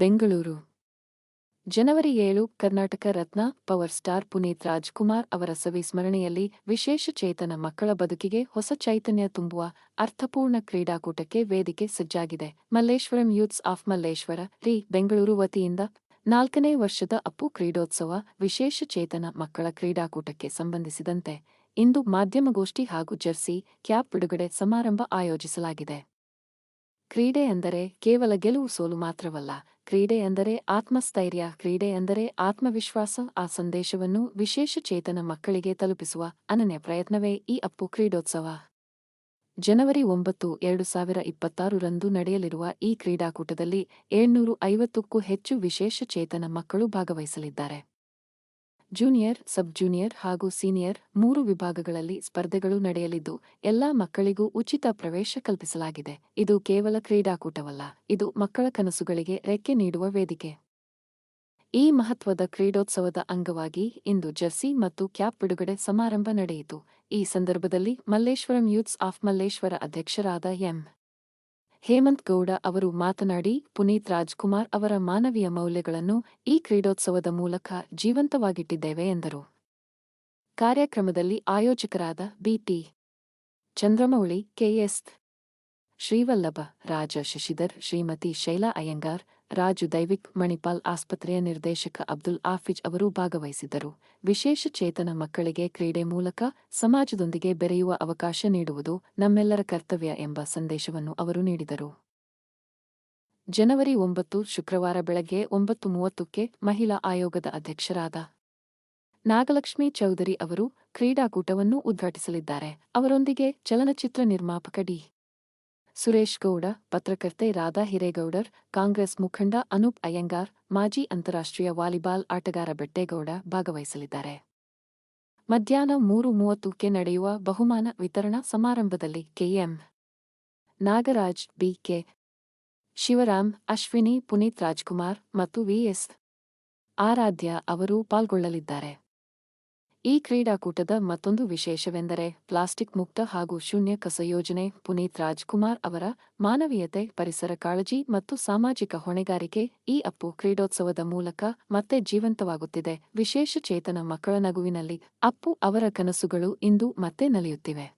ಬೆಂಗಳೂರು. ಜನವರಿ ಏಳು, Karnataka Ratna, power star Puneeth Rajkumar ಅವರ ಸವಿ ಸ್ಮರಣೆಯಲ್ಲಿ ವಿಶೇಷ ಚೇತನ ಮಕ್ಕಳ ಬದುಕಿಗೆ ಹೊಸ ಚೈತನ್ಯ ತುಂಬುವ ಅರ್ಥಪೂರ್ಣ ಕ್ರೀಡಾಕೂಟಕ್ಕೆ ವೇದಿಕೆ ಸಜ್ಜಾಗಿದೆ. ಮಲ್ಲೇಶ್ವರಂ ಯೂತ್ಸ್ ಆಫ್ ಮಲ್ಲೇಶ್ವರ, ರಿ, ಬೆಂಗಳೂರು ವತಿಯಿಂದ ನಾಲ್ಕನೇ ವರ್ಷದ ಅಪ್ಪು ಕ್ರೀಡೋತ್ಸವ ವಿಶೇಷ ಚೇತನ ಮಕ್ಕಳ ಕ್ರೀಡಾಕೂಟಕ್ಕೆ ಸಂಬಂಧಿಸಿದಂತೆ ಇಂದು ಮಾಧ್ಯಮಗೋಷ್ಠಿ ಹಾಗೂ ಜರ್ಸಿ ಕ್ಯಾಪ್ ಬಿಡುಗಡೆ ಸಮಾರಂಭ ಆಯೋಜಿಸಲಾಗಿದೆ. ಕ್ರೀಡೆ ಎಂದರೆ ಕೇವಲ ಗೆಲುವು ಸೋಲು ಮಾತ್ರವಲ್ಲ ಕ್ರೀಡೆ ಎಂದರೆ ಆತ್ಮಸ್ಥೈರ್ಯ, ಕ್ರೀಡೆ ಎಂದರೆ ಆತ್ಮವಿಶ್ವಾಸ, ಆ ಸಂದೇಶವನ್ನು ವಿಶೇಷ ಚೇತನ ಮಕ್ಕಳಿಗೆ ತಲುಪಿಸುವ ಅನನ್ಯ ಪ್ರಯತ್ನವೇ ಈ ಅಪ್ಪು ಕ್ರೀಡೋತ್ಸವ. ಜನವರಿ ಒಂಬತ್ತು, ಎರಡು ಸಾವಿರ ಇಪ್ಪತ್ತಾರರಂದು ನಡೆಯಲಿರುವ ಈ ಕ್ರೀಡಾಕೂಟದಲ್ಲಿ ಏಳ್ನೂರು ಐವತ್ತಕ್ಕೂ ಹೆಚ್ಚು ವಿಶೇಷ ಚೇತನ ಮಕ್ಕಳು ಭಾಗವಹಿಸಲಿದ್ದಾರೆ. ಜೂನಿಯರ್, ಸಬ್ ಜೂನಿಯರ್ ಹಾಗೂ ಸೀನಿಯರ್ ಮೂರು ವಿಭಾಗಗಳಲ್ಲಿ ಸ್ಪರ್ಧೆಗಳು ನಡೆಯಲಿದ್ದು, ಎಲ್ಲಾ ಮಕ್ಕಳಿಗೂ ಉಚಿತ ಪ್ರವೇಶ ಕಲ್ಪಿಸಲಾಗಿದೆ. ಇದು ಕೇವಲ ಕ್ರೀಡಾಕೂಟವಲ್ಲ, ಇದು ಮಕ್ಕಳ ಕನಸುಗಳಿಗೆ ರೆಕ್ಕೆ ನೀಡುವ ವೇದಿಕೆ. ಈ ಮಹತ್ವದ ಕ್ರೀಡೋತ್ಸವದ ಅಂಗವಾಗಿ ಇಂದು ಜರ್ಸಿ ಮತ್ತು ಕ್ಯಾಪ್ ಬಿಡುಗಡೆ ಸಮಾರಂಭ ನಡೆಯಿತು. ಈ ಸಂದರ್ಭದಲ್ಲಿ ಮಲ್ಲೇಶ್ವರಂ ಯೂತ್ಸ್ ಆಫ್ ಮಲ್ಲೇಶ್ವರ ಅಧ್ಯಕ್ಷರಾದ ಎಂ. ಹೇಮಂತ್ ಗೌಡ ಅವರು ಮಾತನಾಡಿ, ಪುನೀತ್ ರಾಜ್ಕುಮಾರ್ ಅವರ ಮಾನವೀಯ ಮೌಲ್ಯಗಳನ್ನು ಈ ಕ್ರೀಡೋತ್ಸವದ ಮೂಲಕ ಜೀವಂತವಾಗಿಟ್ಟಿದ್ದೇವೆ ಎಂದರು. ಕಾರ್ಯಕ್ರಮದಲ್ಲಿ ಆಯೋಜಕರಾದ ಬಿಟಿ ಚಂದ್ರಮೌಳಿ ಕೆಎಸ್ ಶ್ರೀವಲ್ಲಭ ರಾಜ ಶಶಿಧರ್ ಶ್ರೀಮತಿ ಶೈಲಾ ಅಯ್ಯಂಗಾರ್ ರಾಜು ದೈವಿಕ್ ಮಣಿಪಾಲ್ ಆಸ್ಪತ್ರೆಯ ನಿರ್ದೇಶಕ ಅಬ್ದುಲ್ ಆಫಿಜ್ ಅವರು ಭಾಗವಹಿಸಿದ್ದರು. ವಿಶೇಷ ಚೇತನ ಮಕ್ಕಳಿಗೆ ಕ್ರೀಡೆ ಮೂಲಕ ಸಮಾಜದೊಂದಿಗೆ ಬೆರೆಯುವ ಅವಕಾಶ ನೀಡುವುದು ನಮ್ಮೆಲ್ಲರ ಕರ್ತವ್ಯ ಎಂಬ ಸಂದೇಶವನ್ನು ಅವರು ನೀಡಿದರು. ಜನವರಿ ಒಂಬತ್ತು, ಶುಕ್ರವಾರ ಬೆಳಗ್ಗೆ ಒಂಬತ್ತು ಮೂವತ್ತಕ್ಕೆ ಮಹಿಳಾ ಆಯೋಗದ ಅಧ್ಯಕ್ಷರಾದ ನಾಗಲಕ್ಷ್ಮಿ ಚೌಧರಿ ಅವರು ಕ್ರೀಡಾಕೂಟವನ್ನು ಉದ್ಘಾಟಿಸಲಿದ್ದಾರೆ. ಅವರೊಂದಿಗೆ ಚಲನಚಿತ್ರ ನಿರ್ಮಾಪಕ ಡಿ. ಸುರೇಶ್ ಗೌಡ, ಪತ್ರಕರ್ತೆ ರಾಧಾ ಹಿರೇಗೌಡರ್, ಕಾಂಗ್ರೆಸ್ ಮುಖಂಡ ಅನೂಪ್ ಅಯ್ಯಂಗಾರ್, ಮಾಜಿ ಅಂತಾರಾಷ್ಟ್ರೀಯ ವಾಲಿಬಾಲ್ ಆಟಗಾರ ಬೆಟ್ಟೇಗೌಡ ಭಾಗವಹಿಸಲಿದ್ದಾರೆ. ಮಧ್ಯಾಹ್ನ ಮೂರು ಮೂವತ್ತಕ್ಕೆ ನಡೆಯುವ ಬಹುಮಾನ ವಿತರಣಾ ಸಮಾರಂಭದಲ್ಲಿ ಕೆಎಂ ನಾಗರಾಜ್, ಬಿಕೆ ಶಿವರಾಮ್, ಅಶ್ವಿನಿ, ಪುನೀತ್ ರಾಜ್ಕುಮಾರ್ ಮತ್ತು ವಿಎಸ್ ಆರಾಧ್ಯ ಅವರು ಪಾಲ್ಗೊಳ್ಳಲಿದ್ದಾರೆ. ಈ ಕ್ರೀಡಾಕೂಟದ ಮತ್ತೊಂದು ವಿಶೇಷವೆಂದರೆ ಪ್ಲಾಸ್ಟಿಕ್ ಮುಕ್ತ ಹಾಗೂ ಶೂನ್ಯ ಕಸ ಯೋಜನೆ, ಪುನೀತ್ ರಾಜ್ಕುಮಾರ್ ಅವರ ಮಾನವೀಯತೆ, ಪರಿಸರ ಕಾಳಜಿ ಮತ್ತು ಸಾಮಾಜಿಕ ಹೊಣೆಗಾರಿಕೆ ಈ ಅಪ್ಪು ಕ್ರೀಡೋತ್ಸವದ ಮೂಲಕ ಮತ್ತೆ ಜೀವಂತವಾಗುತ್ತಿದೆ. ವಿಶೇಷ ಚೇತನ ಮಕ್ಕಳ ನಗುವಿನಲ್ಲಿ ಅಪ್ಪು ಅವರ ಕನಸುಗಳು ಇಂದು ಮತ್ತೆ ನಲಿಯುತ್ತಿವೆ.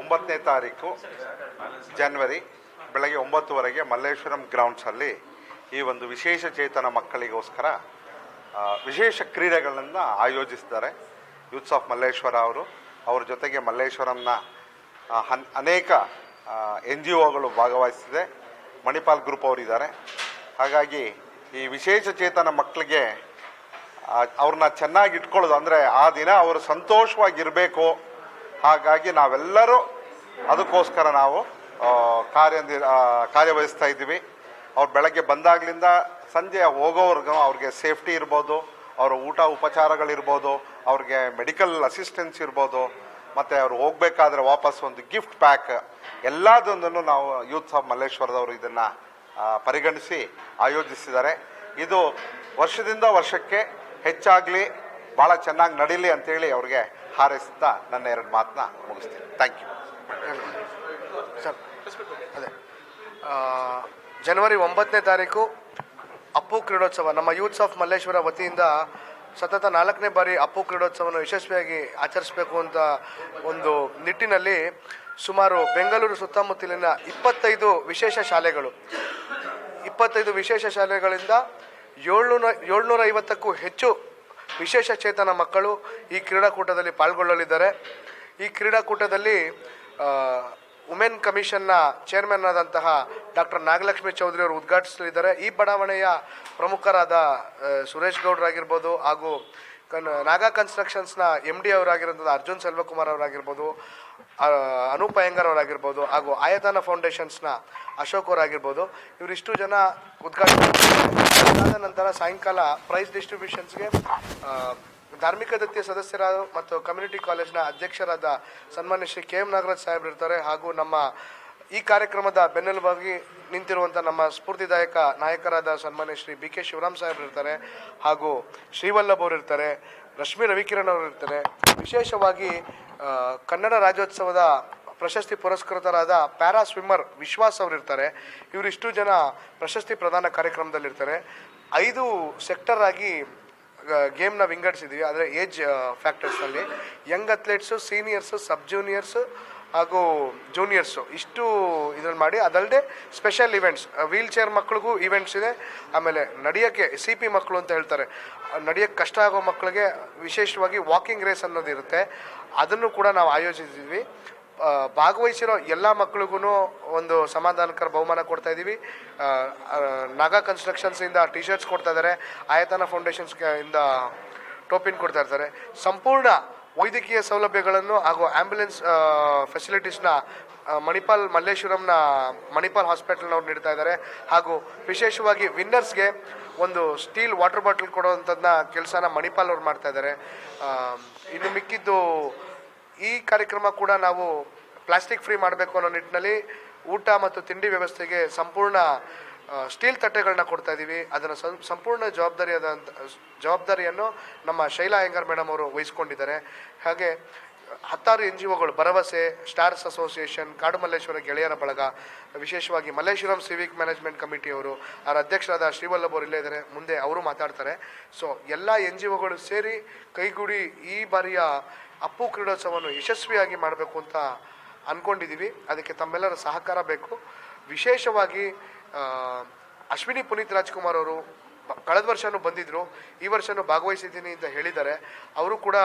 ಒಂಬತ್ತನೇ ತಾರೀಕು ಜನವರಿ ಬೆಳಗ್ಗೆ ಒಂಬತ್ತುವರೆಗೆ ಮಲ್ಲೇಶ್ವರಂ ಗ್ರೌಂಡ್ಸಲ್ಲಿ ಈ ಒಂದು ವಿಶೇಷ ಚೇತನ ಮಕ್ಕಳಿಗೋಸ್ಕರ ವಿಶೇಷ ಕ್ರೀಡೆಗಳನ್ನು ಆಯೋಜಿಸಿದ್ದಾರೆ ಯೂತ್ಸ್ ಆಫ್ ಮಲ್ಲೇಶ್ವರ ಅವರು. ಅವ್ರ ಜೊತೆಗೆ ಮಲ್ಲೇಶ್ವರಂನ ಹನ್, ಅನೇಕ ಎನ್ ಜಿ ಒಗಳು ಭಾಗವಹಿಸಿದೆ ಮಣಿಪಾಲ್ ಗ್ರೂಪ್ ಅವರಿದ್ದಾರೆ. ಹಾಗಾಗಿ ಈ ವಿಶೇಷ ಚೇತನ ಮಕ್ಕಳಿಗೆ ಅವ್ರನ್ನ ಚೆನ್ನಾಗಿ ಇಟ್ಕೊಳ್ಳೋದು ಅಂದರೆ ಆ ದಿನ ಅವರು ಸಂತೋಷವಾಗಿರಬೇಕು. ಹಾಗಾಗಿ ನಾವೆಲ್ಲರೂ ಅದಕ್ಕೋಸ್ಕರ ನಾವು ಕಾರ್ಯ ಕಾರ್ಯವಹಿಸ್ತಾ ಇದ್ದೀವಿ. ಅವ್ರು ಬೆಳಗ್ಗೆ ಬಂದಾಗ್ಲಿಂದ ಸಂಜೆ ಹೋಗೋವರೆಗೂ ಅವ್ರಿಗೆ ಸೇಫ್ಟಿ ಇರ್ಬೋದು, ಅವರ ಊಟ ಉಪಚಾರಗಳಿರ್ಬೋದು, ಅವ್ರಿಗೆ ಮೆಡಿಕಲ್ ಅಸಿಸ್ಟೆನ್ಸ್ ಇರ್ಬೋದು, ಮತ್ತು ಅವ್ರು ಹೋಗಬೇಕಾದ್ರೆ ವಾಪಸ್ ಒಂದು ಗಿಫ್ಟ್ ಪ್ಯಾಕ್, ಎಲ್ಲದೊಂದನ್ನು ನಾವು ಯೂತ್ಸ್ ಆಫ್ ಮಲ್ಲೇಶ್ವರದವರು ಇದನ್ನು ಪರಿಗಣಿಸಿ ಆಯೋಜಿಸಿದ್ದಾರೆ. ಇದು ವರ್ಷದಿಂದ ವರ್ಷಕ್ಕೆ ಹೆಚ್ಚಾಗಲಿ ಭಾಳ ಚೆನ್ನಾಗಿ ನಡೀಲಿ ಅಂತೇಳಿ ಅವ್ರಿಗೆ ಹಾರೈಸುತ್ತಾ ನನ್ನ ಎರಡು ಮಾತನ್ನ ಮುಗಿಸ್ತೀನಿ. ಥ್ಯಾಂಕ್ ಯು ಸರ್, ಅದೇ. ಜನವರಿ ಒಂಬತ್ತನೇ ತಾರೀಕು ಅಪ್ಪು ಕ್ರೀಡೋತ್ಸವ. ನಮ್ಮ ಯೂತ್ಸ್ ಆಫ್ ಮಲ್ಲೇಶ್ವರ ವತಿಯಿಂದ ಸತತ ನಾಲ್ಕನೇ ಬಾರಿ ಅಪ್ಪು ಕ್ರೀಡೋತ್ಸವವನ್ನು ಯಶಸ್ವಿಯಾಗಿ ಆಚರಿಸಬೇಕು ಅಂತ ಒಂದು ನಿಟ್ಟಿನಲ್ಲಿ ಸುಮಾರು ಬೆಂಗಳೂರು ಸುತ್ತಮುತ್ತಲಿನ ಇಪ್ಪತ್ತೈದು ವಿಶೇಷ ಶಾಲೆಗಳು. ಇಪ್ಪತ್ತೈದು ವಿಶೇಷ ಶಾಲೆಗಳಿಂದ ಏಳ್ನೂರ ಏಳ್ನೂರ ಐವತ್ತಕ್ಕೂ ಹೆಚ್ಚು ವಿಶೇಷ ಚೇತನ ಮಕ್ಕಳು ಈ ಕ್ರೀಡಾಕೂಟದಲ್ಲಿ ಪಾಲ್ಗೊಳ್ಳಲಿದ್ದಾರೆ. ಈ ಕ್ರೀಡಾಕೂಟದಲ್ಲಿ ವುಮೆನ್ ಕಮಿಷನ್ನ ಚೇರ್ಮನ್ ಆದಂತಹ ಡಾಕ್ಟರ್ ನಾಗಲಕ್ಷ್ಮಿ ಚೌಧರಿ ಅವರು ಉದ್ಘಾಟಿಸಲಿದ್ದಾರೆ. ಈ ಬಡಾವಣೆಯ ಪ್ರಮುಖರಾದ ಸುರೇಶ್ ಗೌಡ್ರಾಗಿರ್ಬೋದು ಹಾಗೂ ಕನ್, ನಾಗಾ ಕನ್ಸ್ಟ್ರಕ್ಷನ್ಸ್ನ ಎಂ ಡಿ ಅವರಾಗಿರೋಂಥದ್ದು ಅರ್ಜುನ್ ಸೆಲ್ವಕುಮಾರ್ ಅವರಾಗಿರ್ಬೋದು ಅನೂಪ್ ಅವರಾಗಿರ್ಬೋದು ಹಾಗೂ ಆಯತನ ಫೌಂಡೇಶನ್ಸ್ನ ಅಶೋಕ್ ಅವರಾಗಿರ್ಬೋದು, ಇವರಿಷ್ಟು ಜನ ಉದ್ಘಾಟನೆ ಅದಾದ ನಂತರ ಸಾಯಂಕಾಲ ಪ್ರೈಸ್ ಡಿಸ್ಟ್ರಿಬ್ಯೂಷನ್ಸ್ಗೆ ಧಾರ್ಮಿಕ ದತ್ತಿಯ ಸದಸ್ಯರಾದ ಮತ್ತು ಕಮ್ಯುನಿಟಿ ಕಾಲೇಜ್ನ ಅಧ್ಯಕ್ಷರಾದ ಸನ್ಮಾನ್ಯ ಶ್ರೀ ಕೆ ಎಂ ನಾಗರಾಜ್ ಸಾಹೇಬ್ರು ಇರ್ತಾರೆ ಹಾಗೂ ನಮ್ಮ ಈ ಕಾರ್ಯಕ್ರಮದ ಬೆನ್ನೆಲುಬಾಗಿ ನಿಂತಿರುವಂಥ ನಮ್ಮ ಸ್ಫೂರ್ತಿದಾಯಕ ನಾಯಕರಾದ ಸನ್ಮಾನ್ಯ ಶ್ರೀ ಬಿ ಕೆ ಶಿವರಾಮ್ ಸಾಹೇಬ್ರು ಇರ್ತಾರೆ ಹಾಗೂ ಶ್ರೀವಲ್ಲಭ್ ಅವರು ಇರ್ತಾರೆ, ರಶ್ಮಿ ರವಿಕಿರಣ್ ಅವರು ಇರ್ತಾರೆ. ವಿಶೇಷವಾಗಿ ಕನ್ನಡ ರಾಜ್ಯೋತ್ಸವದ ಪ್ರಶಸ್ತಿ ಪುರಸ್ಕೃತರಾದ ಪ್ಯಾರಾ ಸ್ವಿಮ್ಮರ್ ವಿಶ್ವಾಸ್ ಅವರು ಇರ್ತಾರೆ ಇವರಿಷ್ಟು ಜನ ಪ್ರಶಸ್ತಿ ಪ್ರದಾನ ಕಾರ್ಯಕ್ರಮದಲ್ಲಿರ್ತಾರೆ. ಐದು ಸೆಕ್ಟರ್ ಆಗಿ ಗೇಮ್ನ ವಿಂಗಡಿಸಿದ್ವಿ. ಅಂದರೆ age ಫ್ಯಾಕ್ಟರ್ಸಲ್ಲಿ young athletes, seniors, sub juniors ಹಾಗೂ ಜೂನಿಯರ್ಸು ಇಷ್ಟು ಇದ್ರಲ್ಲಿ ಮಾಡಿ ಅದಲ್ಲದೆ ಸ್ಪೆಷಲ್ ಇವೆಂಟ್ಸ್ ವೀಲ್ ಚೇರ್ ಮಕ್ಳಿಗೂ ಇವೆಂಟ್ಸ್ ಇದೆ. ಆಮೇಲೆ ನಡೆಯೋಕ್ಕೆ ಸಿ ಪಿ ಮಕ್ಕಳು ಅಂತ ಹೇಳ್ತಾರೆ. ನಡೆಯೋಕ್ಕೆ ಕಷ್ಟ ಆಗೋ ಮಕ್ಕಳಿಗೆ ವಿಶೇಷವಾಗಿ ವಾಕಿಂಗ್ ರೇಸ್ ಅನ್ನೋದು ಇರುತ್ತೆ. ಅದನ್ನು ಕೂಡ ನಾವು ಆಯೋಜಿಸಿದ್ವಿ. ಭಾಗವಹಿಸಿರೋ ಎಲ್ಲ ಮಕ್ಕಳಿಗೂ ಒಂದು ಸಮಾಧಾನಕರ ಬಹುಮಾನ ಕೊಡ್ತಾ ಇದ್ದೀವಿ. ನಾಗಾ ಕನ್ಸ್ಟ್ರಕ್ಷನ್ಸಿಂದ ಟಿ ಶರ್ಟ್ಸ್ ಕೊಡ್ತಾ ಇದ್ದಾರೆ. ಆಯತನ ಫೌಂಡೇಶನ್ಸ್ ಇಂದ ಟೋಪಿನ್ ಕೊಡ್ತಾ ಇರ್ತಾರೆ. ಸಂಪೂರ್ಣ ವೈದ್ಯಕೀಯ ಸೌಲಭ್ಯಗಳನ್ನು ಹಾಗೂ ಆಂಬ್ಯುಲೆನ್ಸ್ ಫೆಸಿಲಿಟೀಸ್ನ ಮಣಿಪಾಲ್ ಮಲ್ಲೇಶ್ವರಂನ ಮಣಿಪಾಲ್ ಹಾಸ್ಪಿಟಲ್ನವ್ರು ನೀಡ್ತಾ ಇದ್ದಾರೆ. ಹಾಗೂ ವಿಶೇಷವಾಗಿ ವಿನ್ನರ್ಸ್ಗೆ ಒಂದು ಸ್ಟೀಲ್ ವಾಟರ್ ಬಾಟಲ್ ಕೊಡುವಂಥದ್ದನ್ನ ಕೆಲಸನ ಮಣಿಪಾಲ್ ಅವ್ರು ಮಾಡ್ತಾ ಇದ್ದಾರೆ. ಇನ್ನು ಮಿಕ್ಕಿದ್ದು ಈ ಕಾರ್ಯಕ್ರಮ ಕೂಡ ನಾವು ಪ್ಲಾಸ್ಟಿಕ್ ಫ್ರೀ ಮಾಡಬೇಕು ಅನ್ನೋ ನಿಟ್ಟಿನಲ್ಲಿ ಊಟ ಮತ್ತು ತಿಂಡಿ ವ್ಯವಸ್ಥೆಗೆ ಸಂಪೂರ್ಣ ಸ್ಟೀಲ್ ತಟ್ಟೆಗಳನ್ನ ಕೊಡ್ತಾ ಇದ್ದೀವಿ ಅದನ್ನು ಸಂಪೂರ್ಣ ಜವಾಬ್ದಾರಿಯಾದ ಜವಾಬ್ದಾರಿಯನ್ನು ನಮ್ಮ ಶೈಲಾ ಅಯ್ಯಂಗಾರ್ ಮೇಡಮ್ ಅವರು ವಹಿಸ್ಕೊಂಡಿದ್ದಾರೆ. ಹಾಗೆ ಹತ್ತಾರು ಎನ್ ಜಿ ಒಗಳು ಭರವಸೆ, ಸ್ಟಾರ್ಸ್ ಅಸೋಸಿಯೇಷನ್ ಕಾಡು ಮಲ್ಲೇಶ್ವರ ಗೆಳೆಯರ ಬಳಗ, ವಿಶೇಷವಾಗಿ ಮಲ್ಲೇಶ್ವರಂ ಸಿವಿಕ್ ಮ್ಯಾನೇಜ್ಮೆಂಟ್ ಕಮಿಟಿಯವರು ಅವರ ಅಧ್ಯಕ್ಷರಾದ ಶ್ರೀವಲ್ಲಭ್ ಅವರು ಇಲ್ಲೇ ಇದ್ದಾರೆ ಮುಂದೆ ಅವರು ಮಾತಾಡ್ತಾರೆ. ಸೊ, ಎಲ್ಲ ಎನ್ ಜಿ ಒಗಳು ಸೇರಿ ಕೈಗೂಡಿ ಈ ಬಾರಿಯ ಅಪ್ಪು ಕ್ರೀಡೋತ್ಸವವನ್ನು ಯಶಸ್ವಿಯಾಗಿ ಮಾಡಬೇಕು ಅಂತ ಅಂದ್ಕೊಂಡಿದ್ದೀವಿ ಅದಕ್ಕೆ ತಮ್ಮೆಲ್ಲರ ಸಹಕಾರ ಬೇಕು. ವಿಶೇಷವಾಗಿ ಅಶ್ವಿನಿ ಪುನೀತ್ ರಾಜ್ಕುಮಾರ್ ಅವರು ಕಳೆದ ವರ್ಷನೂ ಬಂದಿದ್ರು, ಈ ವರ್ಷನೂ ಭಾಗವಹಿಸಿದ್ದೀನಿ ಅಂತ ಹೇಳಿದ್ದಾರೆ. ಅವರು ಕೂಡ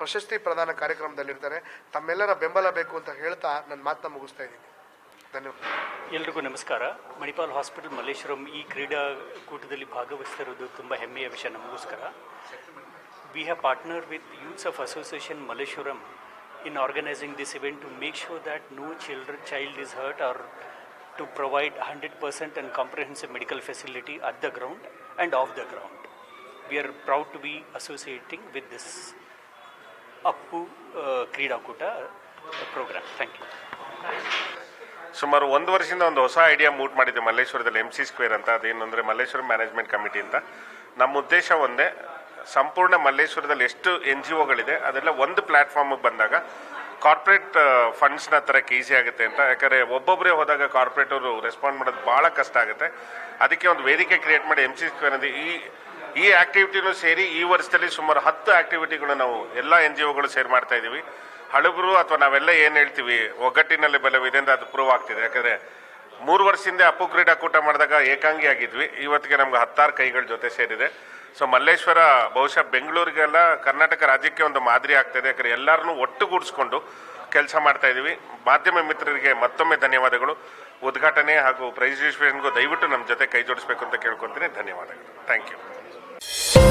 ಪ್ರಶಸ್ತಿ ಪ್ರದಾನ ಕಾರ್ಯಕ್ರಮದಲ್ಲಿರ್ತಾರೆ. ತಮ್ಮೆಲ್ಲರ ಬೆಂಬಲ ಬೇಕು ಅಂತ ಹೇಳ್ತಾ ನನ್ನ ಮಾತನ್ನ ಮುಗಿಸ್ತಾ ಇದ್ದೀನಿ. ಧನ್ಯವಾದ. ಎಲ್ರಿಗೂ ನಮಸ್ಕಾರ. ಮಣಿಪಾಲ್ ಹಾಸ್ಪಿಟಲ್ ಮಲ್ಲೇಶ್ವರಂ ಈ ಕ್ರೀಡಾಕೂಟದಲ್ಲಿ ಭಾಗವಹಿಸ್ತಿರೋದು ತುಂಬ ಹೆಮ್ಮೆಯ ವಿಷಯ. ನಮಗೋಸ್ಕರ. We have partner with youths of association Malleshwaram in organising this event to make sure that no children child is hurt or to provide 100% and comprehensive medical facility at the ground and off the ground. We are proud to be associating with this uh, Kreedakuta program. Thank you. ಸುಮಾರು ಒಂದು ವರ್ಷದಿಂದ ಒಂದು ಹೊಸ idea moot ಮಾಡಿದ್ದೆ ಮಲ್ಲೇಶ್ವರದಲ್ಲಿ M C square ಅಂತ ಅದೇನು ಅಂದರೆ Malleshwara management committee ಅಂತ ನಮ್ಮ ಉದ್ದೇಶ ಒಂದೇ ಸಂಪೂರ್ಣ ಮಲ್ಲೇಶ್ವರದಲ್ಲಿ ಎಷ್ಟು ಎನ್ ಜಿ ಒಗಳಿದೆ ಅದೆಲ್ಲ ಒಂದು ಪ್ಲ್ಯಾಟ್ಫಾರ್ಮಿಗೆ ಬಂದಾಗ ಕಾರ್ಪೊರೇಟ್ ಫಂಡ್ಸ್ನ ತರಕ್ಕೆ ಈಸಿ ಆಗುತ್ತೆ ಅಂತ. ಯಾಕಂದರೆ ಒಬ್ಬೊಬ್ಬರೇ ಹೋದಾಗ ಕಾರ್ಪೊರೇಟ್ ಅವರು ರೆಸ್ಪಾಂಡ್ ಮಾಡೋದು ಭಾಳ ಕಷ್ಟ ಆಗುತ್ತೆ. ಅದಕ್ಕೆ ಒಂದು ವೇದಿಕೆ ಕ್ರಿಯೇಟ್ ಮಾಡಿ ಎಂ ಸಿ ಸ್ಕ್ವೇರ್ ಅಂತ ಈ ಈ ಆಕ್ಟಿವಿಟಿನೂ ಸೇರಿ ಈ ವರ್ಷದಲ್ಲಿ ಸುಮಾರು ಹತ್ತು ಆಕ್ಟಿವಿಟಿಗಳು ನಾವು ಎಲ್ಲ ಎನ್ ಜಿ ಒಗಳು ಸೇರ್ ಮಾಡ್ತಾ ಇದ್ದೀವಿ. ಹಳಬರು ಅಥವಾ ನಾವೆಲ್ಲ ಏನು ಹೇಳ್ತೀವಿ, ಒಗ್ಗಟ್ಟಿನಲ್ಲಿ ಬಲವಿದೆ ಅಂತ ಅದು ಪ್ರೂವ್ ಆಗ್ತಿದೆ. ಯಾಕಂದರೆ ಮೂರು ವರ್ಷದಿಂದ ಅಪ್ಪು ಕ್ರೀಡಾಕೂಟ ಮಾಡಿದಾಗ ಏಕಾಂಗಿ ಆಗಿದ್ವಿ ಇವತ್ತಿಗೆ ನಮ್ಗೆ ಹತ್ತಾರು ಕೈಗಳ ಜೊತೆ ಸೇರಿದೆ. ಸೊ ಮಲ್ಲೇಶ್ವರ, ಬಹುಶಃ ಬೆಂಗಳೂರಿಗೆಲ್ಲ ಕರ್ನಾಟಕ ರಾಜ್ಯಕ್ಕೆ ಒಂದು ಮಾದರಿ ಆಗ್ತಾಯಿದೆ ಯಾಕಂದರೆ ಎಲ್ಲರನ್ನೂ ಒಟ್ಟುಗೂಡಿಸ್ಕೊಂಡು ಕೆಲಸ ಮಾಡ್ತಾ ಇದ್ದೀವಿ ಮಾಧ್ಯಮ ಮಿತ್ರರಿಗೆ ಮತ್ತೊಮ್ಮೆ ಧನ್ಯವಾದಗಳು. ಉದ್ಘಾಟನೆ ಹಾಗೂ ಪ್ರೈಸ್ ಡಿಸ್ಟ್ರಿಬ್ಯೂಷನ್ಗೂ ದಯವಿಟ್ಟು ನಮ್ಮ ಜೊತೆ ಕೈ ಜೋಡಿಸ್ಬೇಕು ಅಂತ ಕೇಳ್ಕೊತೀನಿ ಧನ್ಯವಾದಗಳು. Thank you